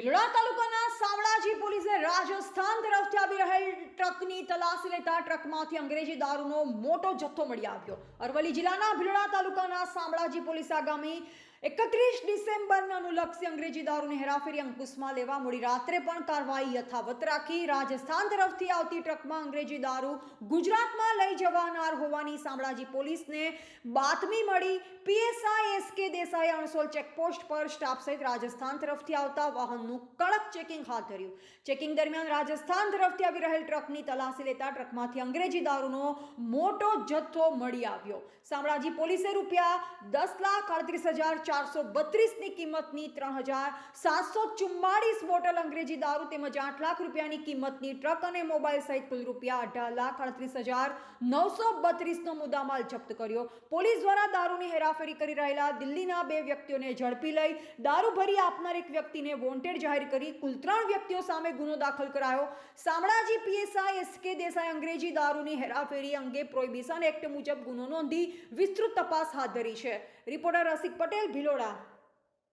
ભિલોડા તાલુકાના શામળાજી પોલીસે રાજસ્થાન તરફથી આવી રહેલ ટ્રકની તલાશી લેતા ટ્રકમાંથી અંગ્રેજી દારૂનો મોટો જથ્થો મળી આવ્યો. અરવલ્લી જિલ્લાના ભીલોડા તાલુકાના શામળાજી પોલીસ આગામી એકત્રીસ ડિસેમ્બરને અનુલક્ષી અંગ્રેજી દારૂની હેરાફેરી અંકુશમાં લેવા મોડી રાત્રે પણ કાર્યવાહી યથાવત રાખી રાજસ્થાન તરફથી આવતી ટ્રકમાં અંગ્રેજી દારૂ ગુજરાતમાં લઈ જવાનાર હોવાની શામળાજી પોલીસને બાતમી મળી. PSI SK Desai Ansol checkpost પર સ્ટાફ સહિત રાજસ્થાન તરફથી આવતા વાહનનું કડક ચેકિંગ હાથ ધર્યું. ચેકિંગ દરમિયાન રાજસ્થાન તરફથી આવી રહેલ ટ્રકની તલાશી લેતા ટ્રકમાંથી અંગ્રેજી દારૂનો મોટો જથ્થો મળી આવ્યો. શામળાજી પોલીસે રૂપિયા દસ લાખ અડત્રીસ હજાર ચારસો બત્રીસની કિંમતની ત્રણ હજાર સાતસો ચુમ્માળીસ બોટલ અંગ્રેજી દારૂ તેમજ આઠ લાખ રૂપિયાની કિંમતની ટ્રક અને મોબાઈલ સહિત કુલ રૂપિયા અઢાર લાખ અડત્રીસ હજાર નવસો બત્રીસનો મુદ્દામાલ જપ્ત કર્યો. પોલીસ દ્વારા દારૂની હેરાફેરી કરી રહેલા દિલ્હીના બે વ્યક્તિઓને ઝડપી લઈ દારૂ ભરી આપનાર એક વ્યક્તિને વોન્ટેડ જાહેર કરી કુલ ત્રણ વ્યક્તિઓ સામે ગુનો દાખલ કરાયો. શામળાજી પીએસઆઈ એસકે દેસાઈ અંગ્રેજી દારૂની હેરાફેરી અંગે પ્રોહિબિશન એક્ટ મુજબ ગુનો નોંધી વિસ્તૃત તપાસ હાથ ધરી છે. રિપોર્ટર રસિક પટેલ ભિલોડા